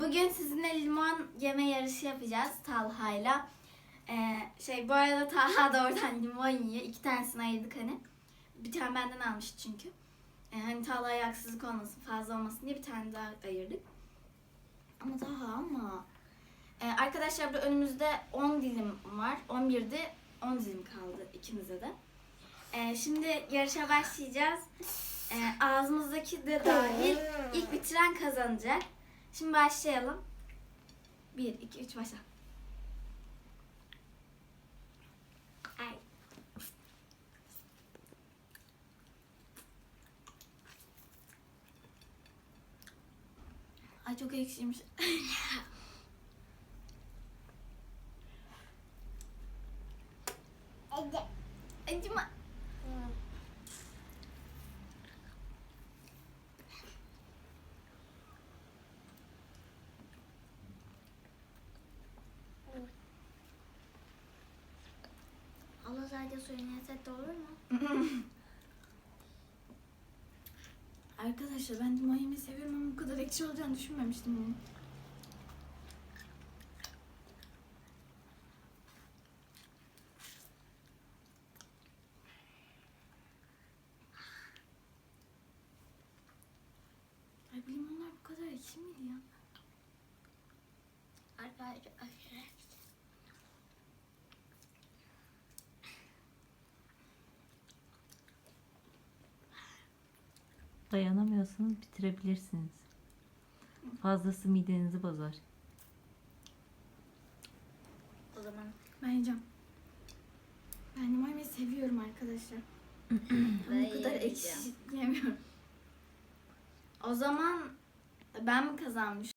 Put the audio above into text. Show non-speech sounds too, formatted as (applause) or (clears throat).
Bugün sizinle limon yeme yarışı yapacağız Talha'yla. Ee, şey bu arada Talha da oradan limon yiyor. İki tanesini ayırdık hani. Bir tane benden almıştı çünkü. Ee, hani Talha'ya haksızlık olmasın, fazla olmasın diye bir tane daha ayırdık. Ama Talha ama. Ee, arkadaşlar burada önümüzde 10 dilim var. 11'de 10 dilim kaldı ikimize de. Ee, şimdi yarışa başlayacağız. Ee, ağzımızdaki de dahil ilk bitiren kazanacak. Şimdi başlayalım. 1, 2, 3 başla. Ay. Ay çok ekşiymiş. Acıma. Sadece suyunu yesek de olur mu? (laughs) Arkadaşlar ben yemeyi seviyorum ama bu kadar ekşi olacağını düşünmemiştim bunu. Ay bu limonlar bu kadar ekşi miydi ya? Arkadaşlar aşırı. Dayanamıyorsanız bitirebilirsiniz. Fazlası midenizi bozar. O zaman Ben yiyeceğim. Ben limon yemeyi seviyorum arkadaşlar. (clears throat) Ben bu kadar ekşi yemiyorum. O zaman ben mi kazanmış